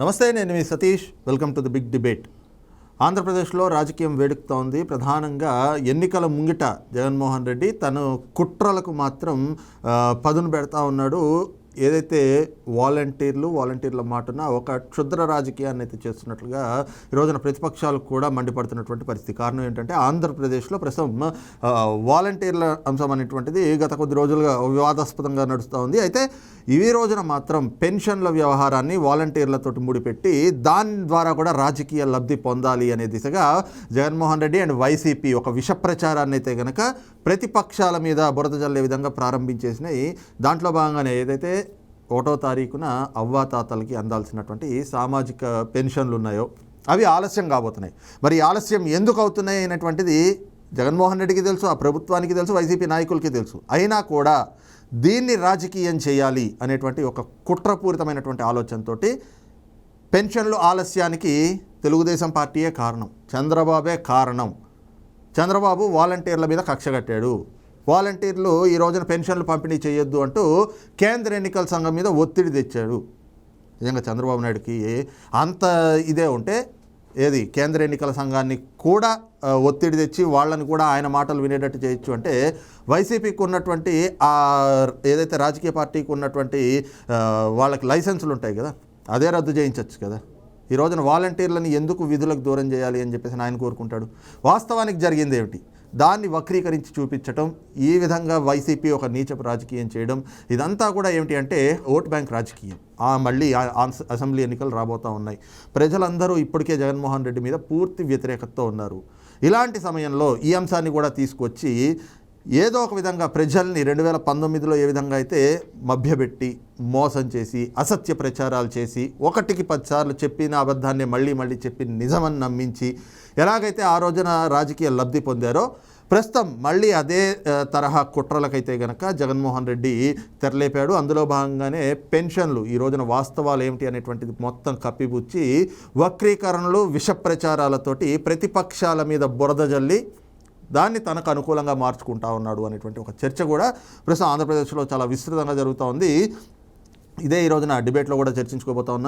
నమస్తే నేను మీ Satish. Welcome to the big debate ఆంధ్రప్రదేశ్లో రాజకీయం వేడుకుతోంది. ప్రధానంగా ఎన్నికల ముంగిట జగన్మోహన్ రెడ్డి తను కుట్రలకు మాత్రం పదును పెడతా ఉన్నాడు. ఏదైతే వాలంటీర్లు వాలంటీర్ల మాటన ఒక క్షుద్ర రాజకీయాన్ని అయితే చేస్తున్నట్లుగా ఈ రోజున ప్రతిపక్షాలు కూడా మండిపడుతున్నటువంటి పరిస్థితి. కారణం ఏంటంటే ఆంధ్రప్రదేశ్లో ప్రస్తుతం వాలంటీర్ల అంశం అనేటువంటిది గత కొద్ది రోజులుగా వివాదాస్పదంగా నడుస్తూ ఉంది. అయితే ఈ రోజున మాత్రం పెన్షన్ల వ్యవహారాన్ని వాలంటీర్లతోటి ముడిపెట్టి దాని ద్వారా కూడా రాజకీయ లబ్ధి పొందాలి అనే దిశగా జగన్మోహన్ రెడ్డి అండ్ వైసీపీ ఒక విష ప్రచారాన్ని అయితే కనుక ప్రతిపక్షాల మీద బురద జల్లే విధంగా ప్రారంభించేసినాయి. దాంట్లో భాగంగానే ఏదైతే ఒకటో తారీఖున అవ్వాతాతలకి అందాల్సినటువంటి సామాజిక పెన్షన్లు ఉన్నాయో అవి ఆలస్యం కాబోతున్నాయి. మరి ఆలస్యం ఎందుకు అవుతున్నాయి అనేటువంటిది జగన్మోహన్ రెడ్డికి తెలుసు ఆ ప్రభుత్వానికి తెలుసు వైసీపీ నాయకులకి తెలుసు. అయినా కూడా దీన్ని రాజకీయం చేయాలి అనేటువంటి ఒక కుట్రపూరితమైనటువంటి ఆలోచనతో పెన్షన్లు ఆలస్యానికి తెలుగుదేశం పార్టీయే కారణం. చంద్రబాబే కారణం. చంద్రబాబు వాలంటీర్ల మీద కక్ష కట్టాడు. వాలంటీర్లు ఈ రోజున పెన్షన్లు పంపిణీ చేయొద్దు అంటూ కేంద్ర ఎన్నికల సంఘం మీద ఒత్తిడి తెచ్చాడు. నిజంగా చంద్రబాబు నాయుడుకి అంత ఇదే ఉంటే ఏది? కేంద్ర ఎన్నికల సంఘాన్ని కూడా ఒత్తిడి తెచ్చి వాళ్ళని కూడా ఆయన మాటలు వినేటట్టు చేయొచ్చు అంటే వైసీపీకి ఉన్నటువంటి ఆ ఏదైతే రాజకీయ పార్టీకి ఉన్నటువంటి వాళ్ళకి లైసెన్సులు ఉంటాయి కదా అదే రద్దు చేయించవచ్చు కదా. ఈ రోజున వాలంటీర్లను ఎందుకు విధులకు దూరం చేయాలి అని చెప్పేసి ఆయన కోరుకుంటాడు. వాస్తవానికి జరిగింది ఏమిటి? దాన్ని వక్రీకరించి చూపించటం ఈ విధంగా వైసీపీ ఒక నీచపు రాజకీయం చేయడం ఇదంతా కూడా ఏమిటి అంటే ఓట్ బ్యాంక్ రాజకీయం. ఆ మళ్ళీ అసెంబ్లీ ఎన్నికలు రాబోతూ ఉన్నాయి. ప్రజలందరూ ఇప్పటికే జగన్మోహన్ రెడ్డి మీద పూర్తి వ్యతిరేకతతో ఉన్నారు. ఇలాంటి సమయంలో ఈ అంశాన్ని కూడా తీసుకొచ్చి ఏదో ఒక విధంగా ప్రజల్ని రెండు వేల పంతొమ్మిదిలో ఏ విధంగా అయితే మభ్యపెట్టి మోసం చేసి అసత్య ప్రచారాలు చేసి ఒకటికి పదిసార్లు చెప్పిన అబద్ధాన్ని మళ్ళీ మళ్ళీ చెప్పి నిజమని నమ్మించి ఎలాగైతే ఆ రోజున రాజకీయ లబ్ధి పొందారో ప్రస్తుతం మళ్ళీ అదే తరహా కుట్రలకైతే గనక జగన్మోహన్ రెడ్డి తెరలేపాడు. అందులో భాగంగానే పెన్షన్లు ఈ రోజున వాస్తవాలు ఏమిటి అనేటువంటిది మొత్తం కప్పిపుచ్చి వక్రీకరణలు విష ప్రచారాలతోటి ప్రతిపక్షాల మీద బురద జల్లి దాన్ని తనకు అనుకూలంగా మార్చుకుంటా ఉన్నాడు అనేటువంటి ఒక చర్చ కూడా ప్రస్తుతం ఆంధ్రప్రదేశ్లో చాలా విస్తృతంగా జరుగుతూ ఉంది. ఇదే ఈ రోజున డిబేట్లో కూడా చర్చించుకోబోతా ఉన్నాం.